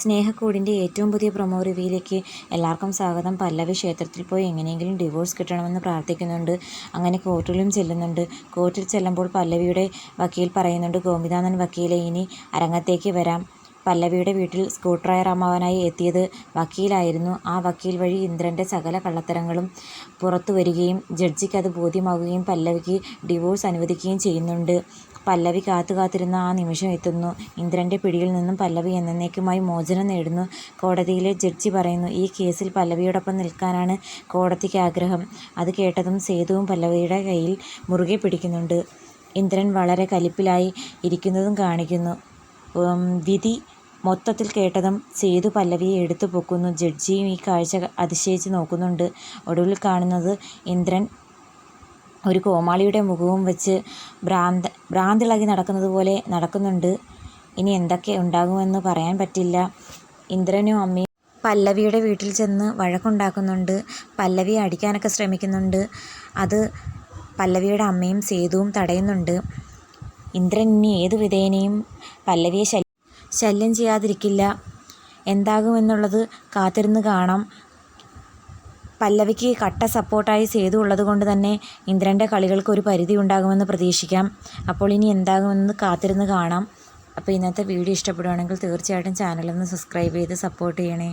സ്നേഹക്കൂടിന്റെ ഏറ്റവും പുതിയ പ്രൊമോ റിവ്യൂയിലേക്ക് എല്ലാവർക്കും സ്വാഗതം. പല്ലവി ക്ഷേത്രത്തിൽ പോയി എങ്ങനെയെങ്കിലും ഡിവോഴ്സ് കിട്ടണമെന്ന് പ്രാർത്ഥിക്കുന്നുണ്ട്. അങ്ങനെ കോർട്ടിലും ചെല്ലുന്നുണ്ട്. കോർട്ടിൽ ചെല്ലുമ്പോൾ പല്ലവിയുടെ വക്കീൽ പറയുന്നുണ്ട് ഗോപിനാഥൻ വക്കീലെ ഇനി അരങ്ങത്തേക്ക് വരാം. പല്ലവിയുടെ വീട്ടിൽ സ്ക്രൂ ഡ്രൈവർ അമ്മാവനായി എത്തിയത് വക്കീലായിരുന്നു. ആ വക്കീൽ വഴി ഇന്ദ്രന്റെ സകല കള്ളത്തരങ്ങളും പുറത്തു വരികയും ജഡ്ജിക്ക് അത് ബോധ്യമാവുകയും പല്ലവിക്ക് ഡിവോഴ്സ് അനുവദിക്കുകയും ചെയ്യുന്നുണ്ട്. പല്ലവി കാത്തു കാത്തിരുന്ന ആ നിമിഷം എത്തുന്നു. ഇന്ദ്രന്റെ പിടിയിൽ നിന്നും പല്ലവി എന്നേക്കുമായി മോചനം നേടുന്നു. കോടതിയിലെ ജഡ്ജി പറയുന്നു ഈ കേസിൽ പല്ലവിയോടൊപ്പം നിൽക്കാനാണ് കോടതിക്ക് ആഗ്രഹം. അത് കേട്ടതും സേതുവും പല്ലവിയുടെ കയ്യിൽ മുറുകെ പിടിക്കുന്നുണ്ട്. ഇന്ദ്രൻ വളരെ കലിപ്പിലായി ഇരിക്കുന്നതും കാണിക്കുന്നു. വിധി മൊത്തത്തിൽ കേട്ടതും സേതു പല്ലവിയെ എടുത്തു പൊക്കുന്നു. ജഡ്ജിയും ഈ കാഴ്ച അതിശയിച്ച് നോക്കുന്നുണ്ട്. ഒടുവിൽ കാണുന്നത് ഇന്ദ്രൻ ഒരു കോമാളിയുടെ മുഖവും വെച്ച് ഭ്രാന്ത ഭ്രാന്തിളകി നടക്കുന്നത് പോലെ നടക്കുന്നുണ്ട്. ഇനി എന്തൊക്കെ ഉണ്ടാകുമെന്ന് പറയാൻ പറ്റില്ല. ഇന്ദ്രനും അമ്മയും പല്ലവിയുടെ വീട്ടിൽ ചെന്ന് വഴക്കുണ്ടാക്കുന്നുണ്ട്. പല്ലവിയെ അടിക്കാനൊക്കെ ശ്രമിക്കുന്നുണ്ട്. അത് പല്ലവിയുടെ അമ്മയും സേതുവും തടയുന്നുണ്ട്. ഇന്ദ്രൻ ഇനി ഏതു വിധേനയും പല്ലവിയെ ശല്യം ചെയ്യാതിരിക്കില്ല. എന്താകുമെന്നുള്ളത് കാത്തിരുന്ന് കാണാം. പല്ലവിക്ക് കട്ട സപ്പോർട്ടായി സേതു ഉള്ളത് കൊണ്ട് തന്നെ ഇന്ദ്രന്റെ കളികൾക്ക് ഒരു പരിധി ഉണ്ടാകുമെന്ന് പ്രതീക്ഷിക്കാം. അപ്പോൾ ഇനി എന്താകുമെന്ന് കാത്തിരുന്ന് കാണാം. അപ്പോൾ ഇന്നത്തെ വീഡിയോ ഇഷ്ടപ്പെടുകയാണെങ്കിൽ തീർച്ചയായിട്ടും ചാനലൊന്ന് സബ്സ്ക്രൈബ് ചെയ്ത് സപ്പോർട്ട് ചെയ്യണേ.